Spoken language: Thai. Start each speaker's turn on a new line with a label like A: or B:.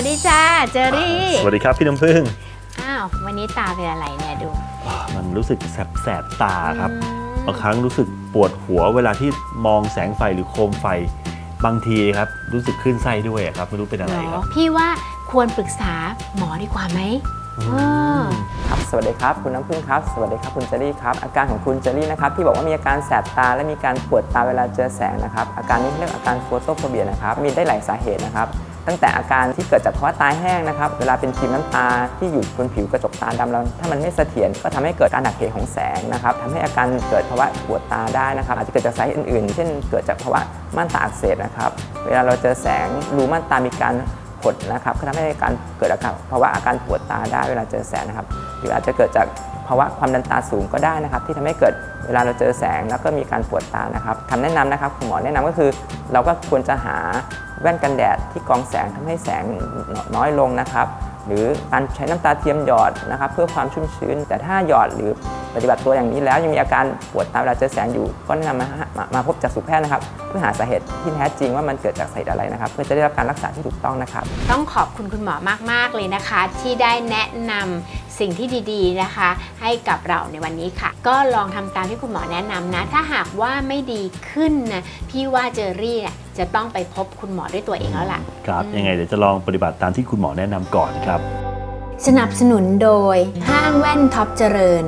A: เจอรี่
B: สวัสดีครับพี่น้ำพึ่ง
A: อ้าววันนี้ตาเป็นอะไรเนี่ยดู
B: อ่ามันรู้สึกแสบแสบๆตาครับ
A: อืม
B: บางครั้งรู้สึกปวดหัวเวลาที่มองแสงไฟหรือโคมไฟบางทีครับรู้สึกขึ้นไส้ด้วยครับไม่รู้เป็นอะไร
A: เหร
B: ค
A: อ
B: รับ
A: พี่ว่าควรปรึกษาหมอดีกว่าไหมอ่า
C: ครับสวัสดีครับคุณน้ำพึ่งครับ สวัสดีครับคุณเจอรี่ครับอาการของคุณเจอรี่นะครับที่บอกว่ามีอาการแสบตาและมีการปวดตาเวลาเจอแสงนะครับอาการนี้เรียกอาการโฟโตโฟเบียนะครับมีได้หลายสาเหตุนะครับ ตั้งแต่อาการที่เกิดจากภาวะตาแห้งนะครับ เวลาเป็นครีมน้ำตาที่อยู่บนผิวกระจกตาดำเราถ้ามันไม่เสถียรก็ทำให้เกิดการหักเหของแสงนะครับทำให้อาการเกิดภาวะปวดตาได้นะครับ อาจจะเกิดจากสาเหตุอื่นๆ เช่น เกิดจากภาวะม่านตาอักเสบนะครับ เวลาเราเจอแสงรูม่านตามีการ ผลนะครับก็ทำให้การเกิดอาการภาวะอาการปวดตาได้เวลาเจอแสงนะครับ หรืออาจจะเกิดจากภาวะความดันตาสูงก็ได้นะครับ ที่ทำให้เกิดเวลาเราเจอแสงแล้วก็มีการปวดตานะครับคำแนะนำนะครับคุณหมอแนะนำก็คือ เราก็ควรจะหาแว่นกันแดดที่กรองแสงทำให้แสงน้อยลงนะครับ หรือการใช้น้ำตาเทียมหยอดนะครับเพื่อความชุ่มชื้น แต่ถ้าหยอดหรือปฏิบัติตัวอย่างนี้แล้วยังมีอาการปวดตาเวลาเจอแสงอยู่ ก็แนะนำมามามาพบจักษุแพทย์นะครับ เพื่อหาสาเหตุที่แท้จริงว่ามันเกิดจากสาเหตุอะไรนะครับ เพื่อจะได้รับการรักษาที่ถูกต้องนะครับ
A: ต้องขอบคุณคุณหมอมาก ๆ เลยนะคะ ที่ได้แนะนำ สิ่งที่ดีๆนะคะ ให้กับเราในวันนี้ค่ะ ก็ลองทำตามที่คุณหมอแนะนำนะ ถ้าหากว่าไม่ดีขึ้นนะพี่ว่าเจอรี่เนี่ยจะต้องไปพบคุณหมอด้วยตัวเองแล้วล่ะ
B: ครับยังไงเดี๋ยวจะลองปฏิบัติตามที่คุณหมอแนะนำก่อนครับ
A: สนับสนุนโดยห้างแว่นท็อปเจริญ